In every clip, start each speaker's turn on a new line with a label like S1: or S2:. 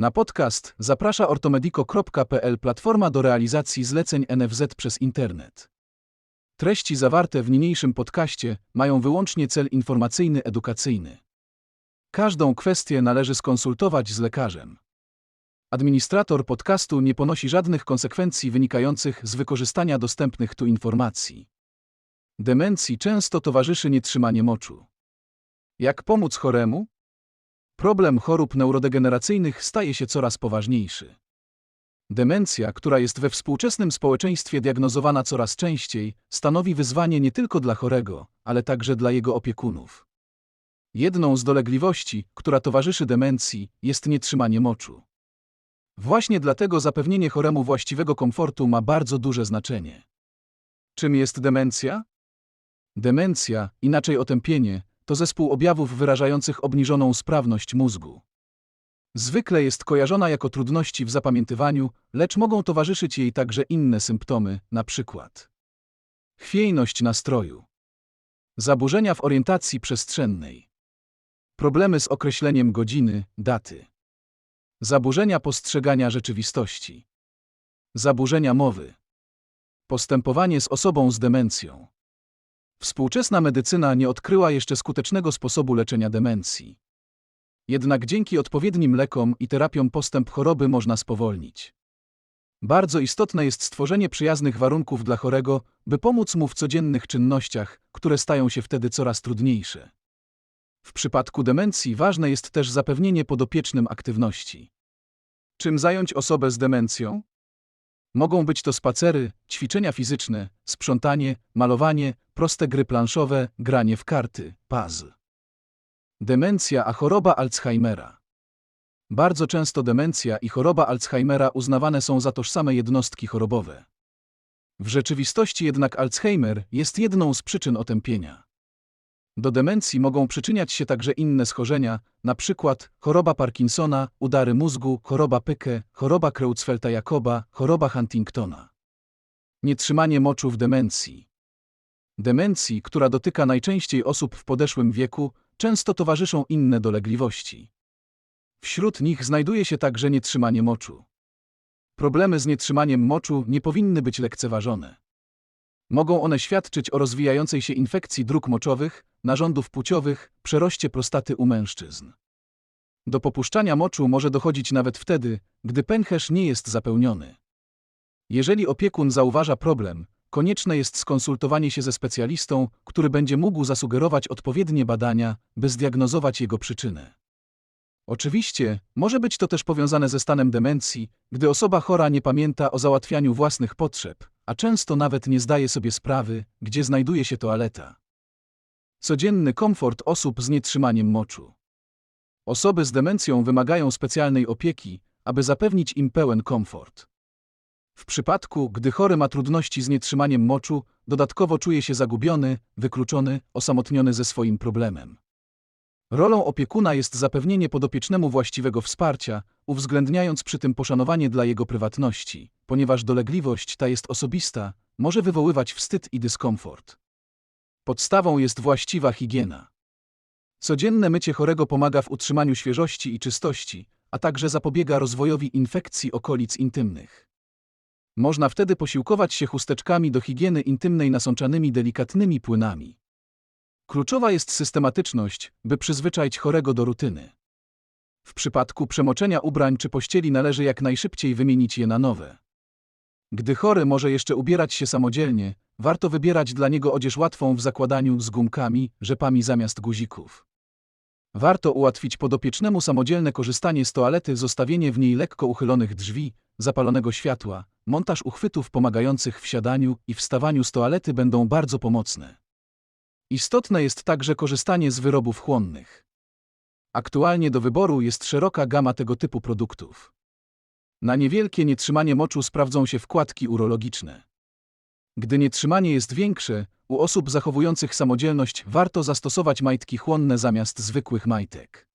S1: Na podcast zaprasza ortomedico.pl platforma do realizacji zleceń NFZ przez internet. Treści zawarte w niniejszym podcaście mają wyłącznie cel informacyjny edukacyjny. Każdą kwestię należy skonsultować z lekarzem. Administrator podcastu nie ponosi żadnych konsekwencji wynikających z wykorzystania dostępnych tu informacji. Demencji często towarzyszy nietrzymanie moczu. Jak pomóc choremu? Problem chorób neurodegeneracyjnych staje się coraz poważniejszy. Demencja, która jest we współczesnym społeczeństwie diagnozowana coraz częściej, stanowi wyzwanie nie tylko dla chorego, ale także dla jego opiekunów. Jedną z dolegliwości, która towarzyszy demencji, jest nietrzymanie moczu. Właśnie dlatego zapewnienie choremu właściwego komfortu ma bardzo duże znaczenie. Czym jest demencja? Demencja, inaczej otępienie, to zespół objawów wyrażających obniżoną sprawność mózgu. Zwykle jest kojarzona jako trudności w zapamiętywaniu, lecz mogą towarzyszyć jej także inne symptomy, np. chwiejność nastroju, zaburzenia w orientacji przestrzennej, problemy z określeniem godziny, daty, zaburzenia postrzegania rzeczywistości, zaburzenia mowy, postępowanie z osobą z demencją. Współczesna medycyna nie odkryła jeszcze skutecznego sposobu leczenia demencji. Jednak dzięki odpowiednim lekom i terapiom postęp choroby można spowolnić. Bardzo istotne jest stworzenie przyjaznych warunków dla chorego, by pomóc mu w codziennych czynnościach, które stają się wtedy coraz trudniejsze. W przypadku demencji ważne jest też zapewnienie podopiecznym aktywności. Czym zająć osobę z demencją? Mogą być to spacery, ćwiczenia fizyczne, sprzątanie, malowanie, proste gry planszowe, granie w karty, puzzle. Demencja a choroba Alzheimera. Bardzo często demencja i choroba Alzheimera uznawane są za tożsame jednostki chorobowe. W rzeczywistości jednak Alzheimer jest jedną z przyczyn otępienia. Do demencji mogą przyczyniać się także inne schorzenia, np. choroba Parkinsona, udary mózgu, choroba Pyke, choroba Creutzfeldta-Jakoba, choroba Huntingtona. Nietrzymanie moczu w demencji. Demencji, która dotyka najczęściej osób w podeszłym wieku, często towarzyszą inne dolegliwości. Wśród nich znajduje się także nietrzymanie moczu. Problemy z nietrzymaniem moczu nie powinny być lekceważone. Mogą one świadczyć o rozwijającej się infekcji dróg moczowych, narządów płciowych, przeroście prostaty u mężczyzn. Do popuszczania moczu może dochodzić nawet wtedy, gdy pęcherz nie jest zapełniony. Jeżeli opiekun zauważa problem, konieczne jest skonsultowanie się ze specjalistą, który będzie mógł zasugerować odpowiednie badania, by zdiagnozować jego przyczynę. Oczywiście, może być to też powiązane ze stanem demencji, gdy osoba chora nie pamięta o załatwianiu własnych potrzeb, a często nawet nie zdaje sobie sprawy, gdzie znajduje się toaleta. Codzienny komfort osób z nietrzymaniem moczu. Osoby z demencją wymagają specjalnej opieki, aby zapewnić im pełen komfort. W przypadku, gdy chory ma trudności z nietrzymaniem moczu, dodatkowo czuje się zagubiony, wykluczony, osamotniony ze swoim problemem. Rolą opiekuna jest zapewnienie podopiecznemu właściwego wsparcia, uwzględniając przy tym poszanowanie dla jego prywatności, ponieważ dolegliwość ta jest osobista, może wywoływać wstyd i dyskomfort. Podstawą jest właściwa higiena. Codzienne mycie chorego pomaga w utrzymaniu świeżości i czystości, a także zapobiega rozwojowi infekcji okolic intymnych. Można wtedy posiłkować się chusteczkami do higieny intymnej nasączanymi delikatnymi płynami. Kluczowa jest systematyczność, by przyzwyczaić chorego do rutyny. W przypadku przemoczenia ubrań czy pościeli należy jak najszybciej wymienić je na nowe. Gdy chory może jeszcze ubierać się samodzielnie, warto wybierać dla niego odzież łatwą w zakładaniu z gumkami, rzepami zamiast guzików. Warto ułatwić podopiecznemu samodzielne korzystanie z toalety, zostawienie w niej lekko uchylonych drzwi, zapalonego światła, montaż uchwytów pomagających w siadaniu i wstawaniu z toalety będą bardzo pomocne. Istotne jest także korzystanie z wyrobów chłonnych. Aktualnie do wyboru jest szeroka gama tego typu produktów. Na niewielkie nietrzymanie moczu sprawdzą się wkładki urologiczne. Gdy nietrzymanie jest większe, u osób zachowujących samodzielność warto zastosować majtki chłonne zamiast zwykłych majtek.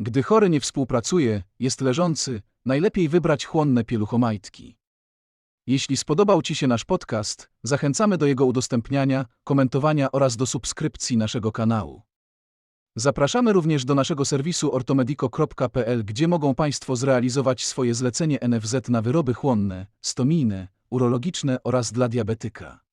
S1: Gdy chory nie współpracuje, jest leżący, najlepiej wybrać chłonne pieluchomajtki. Jeśli spodobał Ci się nasz podcast, zachęcamy do jego udostępniania, komentowania oraz do subskrypcji naszego kanału. Zapraszamy również do naszego serwisu ortomedico.pl, gdzie mogą Państwo zrealizować swoje zlecenie NFZ na wyroby chłonne, stomijne, urologiczne oraz dla diabetyka.